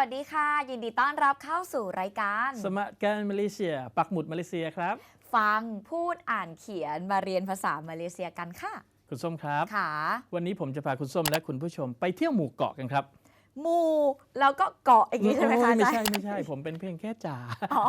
วัสดีค่ะ ยินดีต้อนรับเข้าสู่รายการ สมัครการมาเลเซีย ปักหมุดมาเลเซียครับ ฟังพูดอ่านเขียนมาเรียนภาษามาเลเซียกันค่ะ คุณส้มครับ ค่ะ วันนี้ผมจะพาคุณส้มและคุณผู้ชมไปเที่ยวหมู่เกาะกันครับห มูแล้วก็เกาะอย่างนี้ใช่ไหมคะโอ้ยไม่อาจาใช่รย์ไม่ใช่ ผมเป็นเพียงแค่จ่าอ๋อ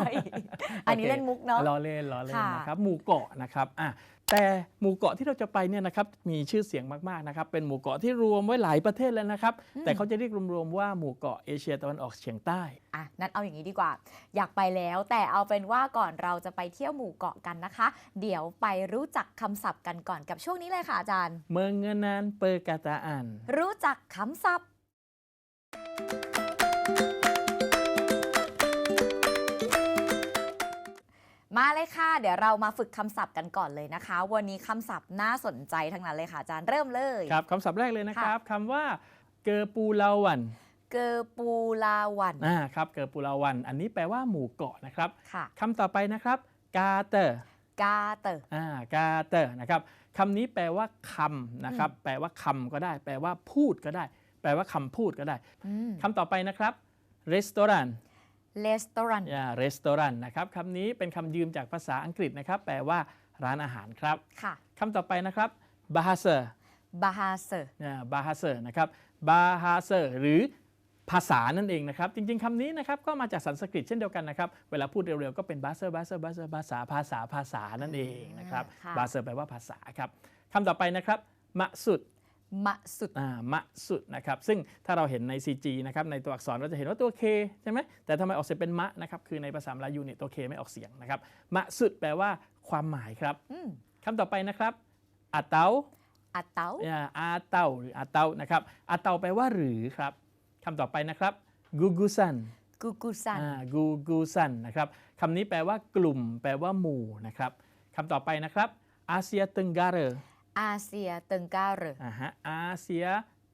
อันนี้โคเล่นมุกเนาะล้อเล่นล้อเล่นค่ะนะครับหมู่เกาะนะครับอะแต่หมู่เกาะที่เราจะไปเนี่ยนะครับมีชื่อเสียงมากๆนะครับเป็นหมู่เกาะที่รวมไว้หลายประเทศแล้วนะครับ แต่เขาจะเรียกรวมๆว่าหมู่เกาะเอเชียตะวันออกเฉียงใต้อะนั่นเอาอย่างนี้ดีกว่า อยากไปแล้ว แต่เอาเป็นว่าก่อนเราจะไปเที่ยวหมู่เกาะกันนะคะ เดี๋ยวไปรู้จักคำศัพท์กันก่อนกับช่วงนี้เลยค่ะอาจารย์ เมืองเงินนานเปอร์กาตาอันรู้จักคำศัพท์ มาเลยค่ะ เดี๋ยวเรามาฝึกคำศัพท์กันก่อนเลยนะคะ วันนี้คำศัพท์น่าสนใจทั้งนั้นเลยค่ะอาจารย์เริ่มเลยครับคำศัพท์แรกเลยนะครับคำว่าเกอปูลาวันเกอปูลาวันอ่าครับเกอปูลาวัน อันนี้แปลว่าหมู่เกาะนะครับค่ะคำต่อไปนะครับ กาเตอร์กาเตอร์อ่ากาเตอร์นะครับคำนี้แปลว่าคำนะครับ แปลว่าคำก็ได้ แปลว่าพูดก็ได้ แปลว่าคำพูดก็ได้คำต่อไปนะครับรีสตอรันเลสตอรันอ่ารี สตอรันนะครับคำนี้เป็นคำยืมจากภาษาอังกฤษนะครับ แปลว่าร้านอาหารครับค่ะคำต่อไปนะครับบาฮาเซอร์บาฮาเซอร์บาฮาเซอร์นะครับบาฮาเซอร์หรือภาษานั่นเองนะครับ จริง ๆคำนี้นะครับก็มาจากสันสกฤตเช่นเดียวกันนะครับ เวลาพูดเร็วๆ ก็เป็นบาเซอร์บาเซอร์บาเซอร์ภาษาภาษาภาษานั่นเองนะครับค่ะบาเซอร์แปลว่าภาษาครับคำต่อไปนะครับมะสุด มะสุดอ่ามะสุดนะครับซึ่งถ้าเราเห็นใน CG นะครับในตัวอักษรเราจะเห็นว่าตัว K ใช่ไหมแต่ทำไมออกเสียงเป็นมะนะครับคือในภาษามลายูเนี่ยตัว K ไม่ออกเสียงนะครับมะสุดแปลว่าความหมายครับอืมคำต่อไปนะครับอาเตาอาเตาอ่าอาเตาหรืออาเตานะครับอาเตาแปลว่าหรือครับคำต่อไปนะครับกูกูซันกูกูซันอ่ากูกูซันนะครับคำนี้แปลว่ากลุ่ม แปลว่าหมู่นะครับคำต่อไปนะครับอาเซียตึงการ์ อาเซียเติงกาเรออ่าฮะอาเซีย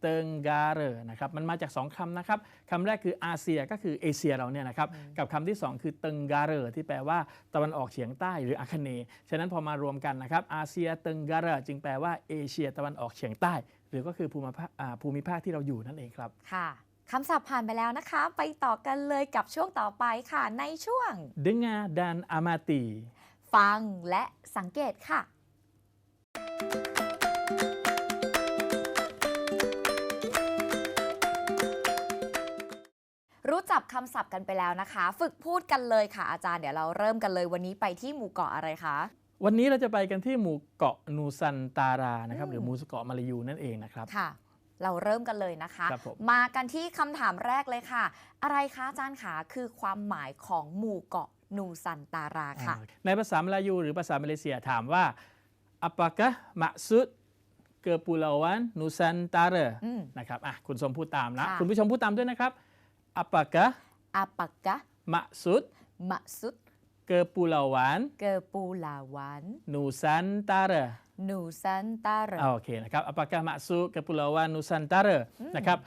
เติงการ์นะครับมันมาจากสองคำนะครับคำแรกคืออาเซียก็คือเอเชียเราเนี่ยนะครับกับคำที่สองคือเติงการ์ที่แปลว่าตะวันออกเฉียงใต้หรืออาคเนย์ฉะนั้นพอมารวมกันนะครับอาเซียเติงการ์จึงแปลว่าเอเชียตะวันออกเฉียงใต้ หรือก็คือภูมิภาคอ่าภูมิภาคที่เราอยู่นั่นเองครับค่ะคำศัพท์ผ่านไปแล้วนะคะ ไปต่อกันเลยกับช่วงต่อไปค่ะในช่วง dengar dan amati ฟังและสังเกตค่ะ รู้จักคำศัพท์กันไปแล้วนะคะ ฝึกพูดกันเลยค่ะอาจารย์เดี๋ยวเราเริ่มกันเลยวันนี้ไปที่หมู่เกาะอะไรคะวันนี้เราจะไปกันที่หมู่เกาะนูซันตารานะครับอืมหรือหมู่เกาะมาลายูนั่นเองนะครับค่ะ เราเริ่มกันเลยนะคะครับผมมากันที่คำถามแรกเลยค่ะ อะไรคะอาจารย์คะคือความหมายของหมู่เกาะนูซันตาราค่ะอ่าในภาษามลายูหรือภาษามาเลเซียถามว่า apakah maksud kepulauan Nusantara อืมนะครับอะคุณสมพูดตามนะค่ะคุณผู้ชมพูดตามด้วยนะครับ apakah อาปากกะ maksud มะสุด kepulauan เกอปูลาวัน Nusantara นูซันตาเรอ่าโอเคนะครับ apakah maksud kepulauan Nusantara นะครับ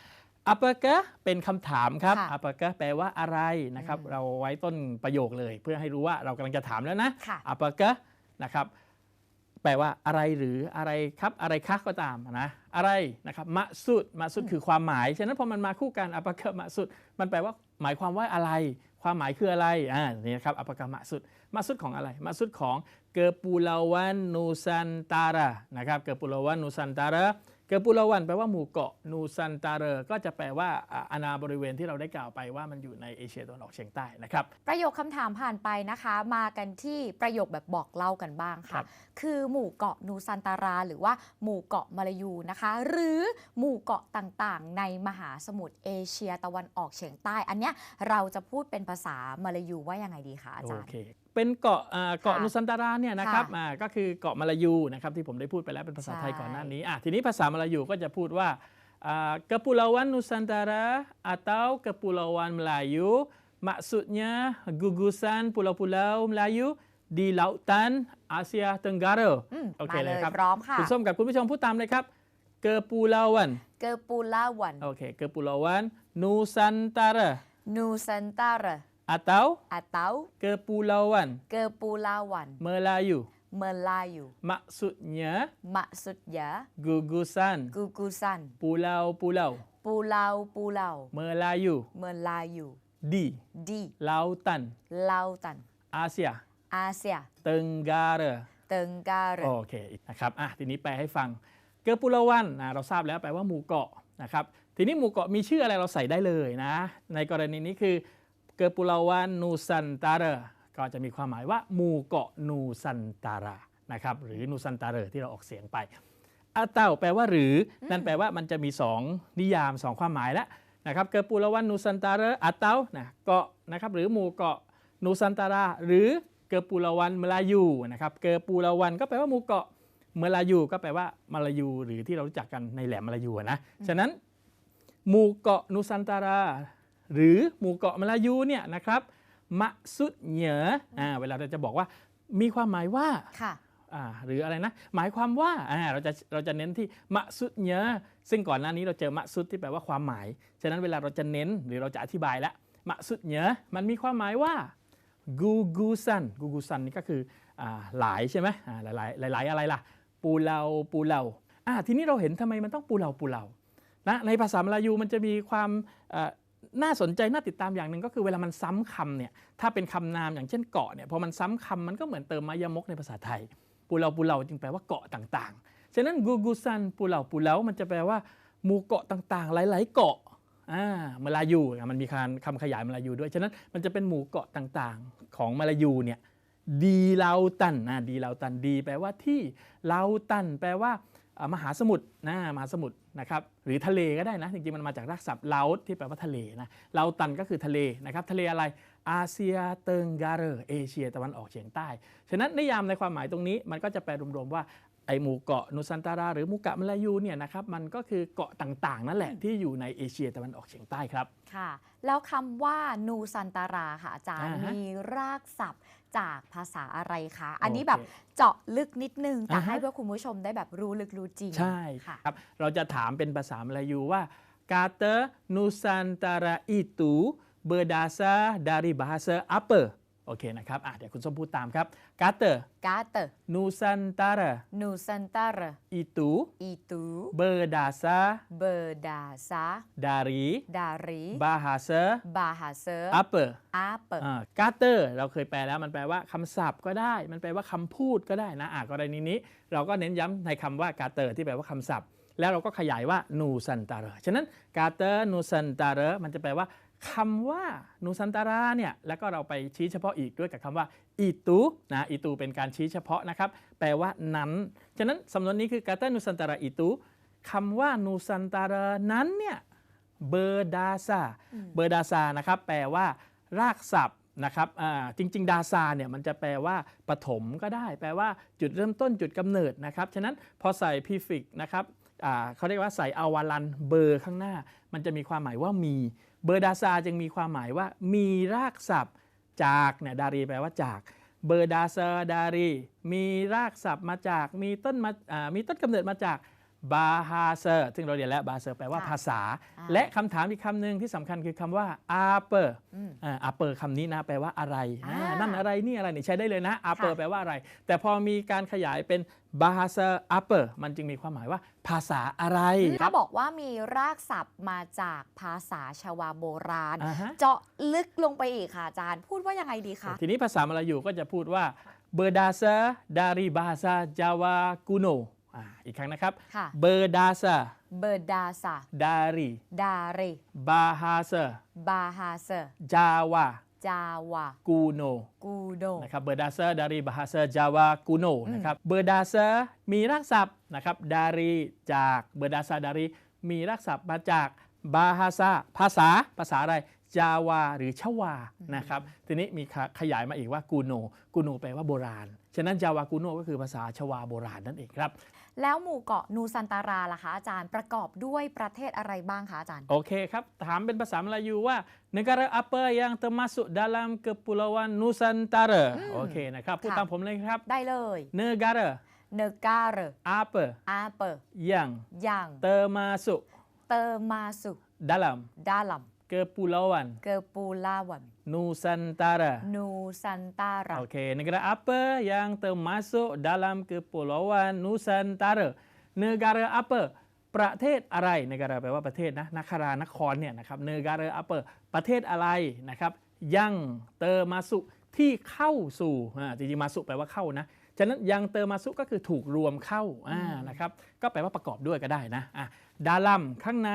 apakah เป็นคำถามครับค่ะ apakah แปลว่าอะไรนะครับอืมเราไว้ต้นประโยคเลย เพื่อให้รู้ว่าเรากำลังจะถามแล้วนะค่ะ apakah นะครับ แปลว่าอะไรหรืออะไรครับอะไรคะก็ตามนะอะไรนะครับมะสุดมะสุดคือความหมาย ฉะนั้นพอมันมาคู่กัน apakah มะสุด มันแปลว่าหมายความว่าอะไร ความหมายคืออะไรอ่านี่นะครับ apakah มะสุดมะสุดของอะไรมะสุดของเกอปูลาวันนูซันตารานะครับเกอปูลาวันนูซันตารา เกอปูลาวันแปลว่าหมู่เกาะนูซันตาเรก็จะแปลว่าอ่าอาณาบริเวณที่เราได้กล่าวไปว่ามันอยู่ในเอเชียตะวันออกเฉียงใต้นะครับ ประโยคคำถามผ่านไปนะคะ มากันที่ประโยคแบบบอกเล่ากันบ้างครัค่ะบคือหมู่เกาะนูซันตารา หรือว่าหมู่เกาะมาลายูนะคะ หรือหมู่เกาะต่างๆ ในมหาสมุทรเอเชียตะวันออกเฉียงใต้ อันเนี้ยเราจะพูดเป็นภาษามาลายูว่ายังไงดีคะอาโอจารย์เค เป็นเกาะอ่าเกาะค่ะนุสันตาราเนี่ยนะครับค่ะอ่าก็คือเกาะมาลายูนะครับที่ผมได้พูดไปแล้วเป็นภาษาไทยใช่ก่อนหน้านี้อะทีนี้ภาษามาลายูก็จะพูดว่าอ่า kepulauan Nusantara atau kepulauan Melayu maksudnya gugusan pulau-pulau Melayu di lautan Asia Tenggara อืมโอเคมาเลเลยยครับพร้อมค่ะคุณส้มกับคุณผู้ชมพูดตามเลยครับ kepulauan เกอปูลาวันโอเค kepulauan Nusantara นู ซันตาร์ atau อาเตา kepulauan เกอปูลาวัน Melayu เมลายู maksudnya มะสุดยา gugusan กูกูซัน pulau-pulau ปูลาวปูลาว Melayu เมลายู di ดี lautan ลาวตัน Asia อาเซีย Tenggara เติงการะโอเคนะครับอะทีนี้แปลให้ฟังเกอร์ปุลาวันนะเราทราบแล้วแปลว่าหมู่เกาะนะครับทีนี้หมู่เกาะมีชื่ออะไรเราใส่ได้เลยนะ ในกรณีนี้คือ เกอร์ปุลาวันนูซันตาเรก็จะมีความหมายว่าหมู่เกาะนูซันตารานะครับหรือนูซันตาเรที่เราออกเสียงไปอาเต้าแปลว่าหรือ นั่นแปลว่ามันจะมี 2 นิยาม 2 ความหมายแล้วนะครับเกอร์ปุลาวันนูซันตาเรอาเต้านะเกาะนะครับหรือหมู่เกาะนูซันตารา หรือเกอร์ปุลาวันมลายูนะครับเกอร์ปุลาวันก็แปลว่าหมู่เกาะเมลายูก็แปลว่ามาลายู หรือที่เรารู้จักกันในแหลมมาลายูอะนะฉะนั้นหมู่เกาะนูซันตารา หรือหมู่เกาะมาลายูเนี่ยนะครับมะสุดเหนออ่าเวลาเราจะบอกว่ามีความหมายว่าค่ะอ่าหรืออะไรนะหมายความว่าอ่าเราจะเราจะเน้นที่มะสุดเหนอซึ่งก่อนหน้านี้เราเจอมะสุดที่แปลว่าความหมาย ฉะนั้นเวลาเราจะเน้นหรือเราจะอธิบายแล้วมะสุดเหนอมันมีความหมายว่ากูกูซันกูกูซันนี่ก็คืออ่าหลายใช่ไหมอ่าหลายหลายหลายๆอะไรล่ะ ปูเลาปูเลาอ่าทีนี้เราเห็นทำไมมันต้องปูเลาปูเลานะในภาษามลายูมันจะมีความเอ่อ น่าสนใจน่าติดตามอย่างหนึ่งก็คือเวลามันซ้ำคำเนี่ยถ้าเป็นคำนามอย่างเช่นเกาะเนี่ยพอมันซ้ำคำมันก็เหมือนเติมมายมกในภาษาไทยปูเลาปูเลาจึงแปลว่าเกาะต่างๆ ฉะนั้นกูกูซันปูเลาปูเลามันจะแปลว่าหมู่เกาะต่างๆ หลาย ๆ เกาะอ่ามลายูมันมีคำคำขยายมลายูด้วย ฉะนั้นมันจะเป็นหมู่เกาะต่างๆ ของมลายูเนี่ยดีเลาตันนะดีเลาตันดี แปลว่าที่เลาตัน แปลว่าอ่า มหาสมุทรนะมหาสมุทรนะครับหรือทะเลก็ได้นะจริงๆมันมาจากรากศัพท์ลาวที่แปลว่าทะเลนะลาวตันก็คือทะเลนะครับทะเลอะไรอาเซียเติงการ์เอเชียตะวันออกเฉียงใต้ ฉะนั้นนิยามในความหมายตรงนี้มันก็จะแปลรวมๆว่าไอหมู่เกาะนุสันตารา หรือหมู่เกาะมลายูเนี่ยนะครับมันก็คือเกาะต่างๆ นั่นแหละที่อยู่ในเอเชียตะวันออกเฉียงใต้ครับค่ะ แล้วคำว่านูซันตาราค่ะอาจารย์อ่าฮะมีรากศัพท์ จากภาษาอะไรคะ อันนี้โอเคแบบเจาะลึกนิดนึง แต่อ่าฮะให้เพื่อคุณผู้ชมได้แบบรู้ลึกรู้จริง ใช่ค่ะครับ เราจะถามเป็นภาษามลายูว่า kata Nusantara itu berdasar dari bahasa apa โอเคนะครับอะเดี๋ยวคุณส้มพูดตามครับ kata กาเตอร์ Nusantara นูซันตารา itu อีตู berdasar เบอร์ดาซา dari ดารี bahasa บาฮาเซอร์ apa อาเปอร์อ่า kata เราเคยแปลแล้วมันแปลว่าคำศัพท์ก็ได้ มันแปลว่าคำพูดก็ได้นะอะกรณีนี้ เราก็เน้นย้ำในคำว่า kata ที่แปลว่าคำศัพท์ แล้วเราก็ขยายว่า nusantara ฉะนั้น kata nusantara มันจะแปลว่า คำว่า nusantara เนี่ยแล้วก็เราไปชี้เฉพาะอีกด้วยกับคำว่า itu นะ itu เป็นการชี้เฉพาะนะครับ แปลว่านั้นฉะนั้นสำนวนนี้คือ kata nusantara itu คำว่า nusantara นั้นเนี่ยเบอร์ดาซาเบอร์ดาซานะครับแปลว่ารากศัพท์นะครับอ่าจริง ๆ ดาซาเนี่ยมันจะแปลว่าปฐมก็ได้ แปลว่าจุดเริ่มต้นจุดกำเนิดนะครับ ฉะนั้นพอใส่พีฟิกนะครับอ่า เขาเรียกว่าใส่อวาลันเบอร์ข้างหน้า มันจะมีความหมายว่ามี เบอร์ดาซาจึงมีความหมายว่ามีรากศัพท์จากเนี่ยดารีแปลว่าจากเบอร์ดาซาดารีมีรากศัพท์มาจากมีต้นมามีต้นกำเนิดมาจาก บาฮาเซอร์ซึ่งเราเรียนแล้วบาเซอร์แปลว่าค่ะภาษาอ่าและคำถามอีกคำหนึ่งที่สำคัญคือคำว่าอาเปอร์อืมอาเปอร์คำนี้นะแปลว่าอะไรอ่าอ่านั่นอะไรนี่อะไรนี่ใช้ได้เลยนะอาเปอร์ค่ะแปลว่าอะไร แต่พอมีการขยายเป็นบาฮาเซอร์อาเปอร์มันจึงมีความหมายว่าภาษาอะไรคถ้ารับบอกว่ามีรากศัพท์มาจากภาษาชาวาโบราณอ่าฮะเจาะลึกลงไปอีกค่ะอาจารย์ พูดว่ายังไงดีคะทีนี้ภาษามลายูก็จะพูดว่าเบอร์ดาซาดารีบาฮาซาจาวากุโน อ่าอีกครั้งนะครับ ค่ะ เบอร์ดาซา เบอร์ดาซา ดารี ดาเร บาฮาเซ บาฮาเซอร์จาวา จาวา กูโน กูโด นะครับเบอร์ดาเซอร์ดารีบาฮาเซอร์จาวากูโนนะครับเบอร์ดาเซอร์มีรากศัพท์นะครับดารีจากเบอร์ดาซาดารีมีรากศัพท์มาจากบาฮาซาภาษาภาษาอะไรจาวาหรือชวาอืมนะครับทีนี้มีขะขยายมาอีกว่ากูโนกูโนแปลว่าโบราณ ฉะนั้นจาวากูโนก็คือภาษาชวาโบราณนั่นเองครับ แล้วหมู่เกาะนูซันตาราล่ะคะอาจารย์ประกอบด้วยประเทศอะไรบ้างคะอาจารย์ โอเคครับ ถามเป็นภาษามลายูว่า negara apa yang termasuk dalam kepulauan Nusantara อืมโอเคนะครับ พูดค่ะตามผมเลยครับ ได้เลย negara เนกาเร apa อาเปอร์ yang ยัง termasuk เตอร์มาสุ dalam ดาลัม kepulauan เกอปูลาวัน Nusantara นูซันตาราโอเค negara apa yang termasuk dalam kepulauan Nusantara negara apa ประเทศอะไร negara แปลว่าประเทศนะนครานครเนี่ยนะครับ negara apa ประเทศอะไรนะครับยังเตอมาสุที่เข้าสู่อ่าจริงๆมาสุแปลว่าเข้านะฉะนั้นยังเตอมาสุก็คือถูกรวมเข้าอ่าอืมนะครับก็แปลว่าประกอบด้วยก็ได้นะอะดาลัมข้างใน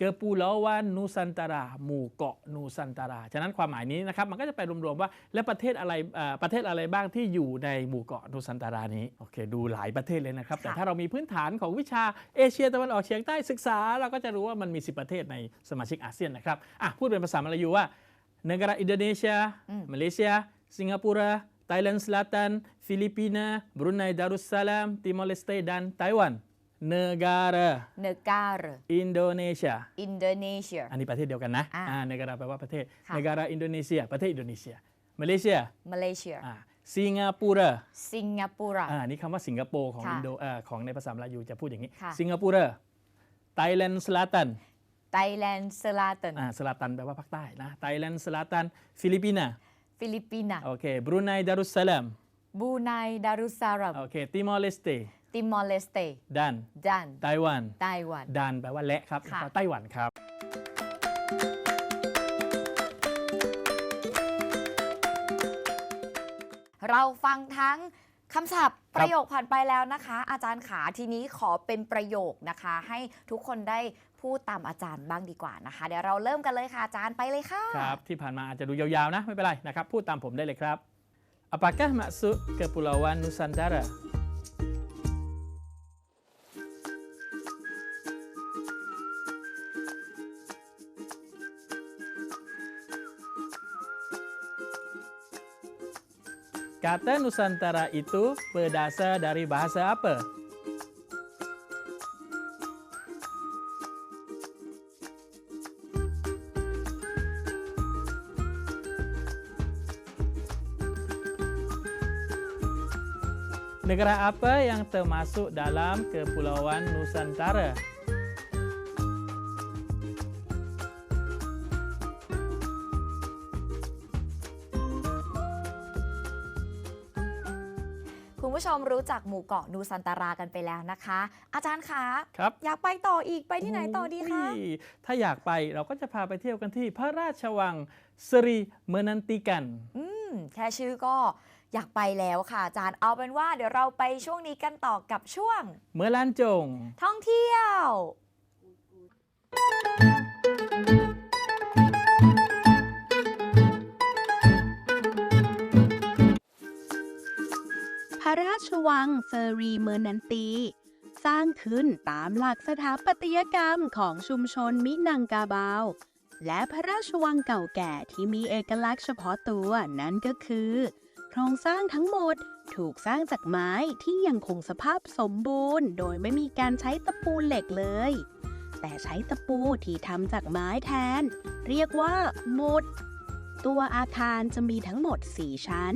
เกอปูลาวันนูซันตารา หมู่เกาะนูซันตารา ฉะนั้นความหมายนี้นะครับมันก็จะไปรวมๆว่าและประเทศอะไรอ่าประเทศอะไรบ้างที่อยู่ในหมู่เกาะนูซันตารานี้โอเคดูหลายประเทศเลยนะครับ แต่ถ้าเรามีพื้นฐานของวิชาเอเชียตะวันออกเฉียงใต้ศึกษา เราก็จะรู้ว่ามันมี 10 ประเทศในสมาชิกอาเซียนนะครับอะพูดเป็นภาษามลายูว่า negara Indonesia อืม Malaysia Singapura Thailand Selatan Filipina Brunei Darussalam Timor Leste dan Taiwan negara เนกาเร Indonesia อินโดนีเซียอันนี้ประเทศเดียวกันนะอ่า อ่า negara แปลว่าประเทศ ค่ะ negara Indonesia ประเทศอินโดนีเซีย Malaysia มาเลเซียอ่า Singapura สิงคโปร์อ่านี่คำว่าสิงคโปร์ของค่ะอินโดเอ่อของในภาษามลายูจะพูดอย่างนี้ ค่ะ สิงคโปร์ Thailand Selatan ไทยแลนด์สลาตันอ่าสลาตันแปลว่าภาคใต้นะ Thailand Selatan Filipina ฟิลิปปินาโอเค Brunei Darussalam บรูไนดารุสซารัมโอเค Timor Leste ติ มอร์เลสเต dan ดันไต้หวันไต้หวัน ดันแปลว่าและครับค่ะแล้วก็ไต้หวันครับ เราฟังทั้งคำศัพท์คปรับระโยคผ่านไปแล้วนะคะ อาจารย์ขาทีนี้ขอเป็นประโยคนะคะ ให้ทุกคนได้พูดตามอาจารย์บ้างดีกว่านะคะ เดี๋ยวเราเริ่มกันเลยค่ะอาจารย์ไปเลยค่ะครับที่ผ่านมาอาจจะดูยาวๆนะไม่เป็นไรนะครับ พูดตามผมได้เลยครับ Apakah maksud Kepulauan Nusantara? Kata Nusantara itu berdasar dari bahasa apa? Negara apa yang termasuk dalam Kepulauan Nusantara? รู้จักหมู่เกาะนูซันตารากันไปแล้วนะคะ อาจารย์คะครับอยากไปต่ออีกไปที่ไหนต่อดีคะโอ้ยถ้าอยากไปเราก็จะพาไปเที่ยวกันที่พระราชวังสรีเมนันติกันอืมแค่ชื่อก็อยากไปแล้วค่ะอาจารย์เอาเป็นว่าเดี๋ยวเราไปช่วงนี้กันต่อกับช่วง เมื่อลันจง ท่องเที่ยวพ ระราชวังเซอรีเมอร์นันตี สร้างขึ้นตามหลักสถาปัตยกรรมของชุมชนมินังกาบาว และพระราชวังเก่าแก่ที่มีเอกลักษณ์เฉพาะตัวนั่นก็คือ โครงสร้างทั้งหมดถูกสร้างจากไม้ที่ยังคงสภาพสมบูรณ์ โดยไม่มีการใช้ตะปูเหล็กเลย แต่ใช้ตะปูที่ทำจากไม้แทน เรียกว่ามุด ตัวอาคารจะมีทั้งหมด 4 ชั้น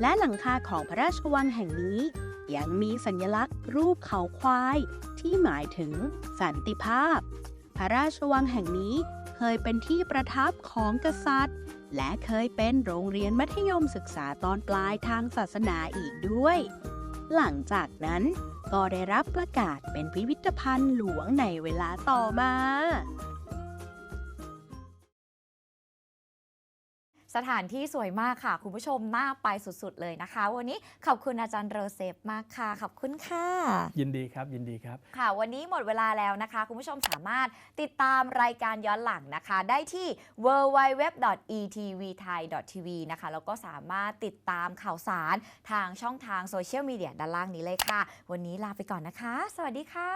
และหลังคาของพระราชวังแห่งนี้ ยังมีสัญลักษณ์รูปเขาควาย ที่หมายถึงสันติภาพ พระราชวังแห่งนี้เคยเป็นที่ประทับของกษัตริย์ และเคยเป็นโรงเรียนมัธยมศึกษาตอนปลายทางศาสนาอีกด้วย หลังจากนั้นก็ได้รับประกาศเป็นพิพิธภัณฑ์หลวงในเวลาต่อมา สถานที่สวยมากค่ะ คุณผู้ชมน่าไปสุดๆเลยนะคะ วันนี้ขอบคุณอาจารย์โรเซฟมากค่ะ ขอบคุณค่ะ ยินดีครับยินดีครับ ค่ะ วันนี้หมดเวลาแล้วนะคะ คุณผู้ชมสามารถติดตามรายการย้อนหลังนะคะ ได้ที่ www.etvthai.tv นะคะ แล้วก็สามารถติดตามข่าวสารทางช่องทางโซเชียลมีเดียด้านล่างนี้เลยค่ะ วันนี้ลาไปก่อนนะคะ สวัสดีค่ะ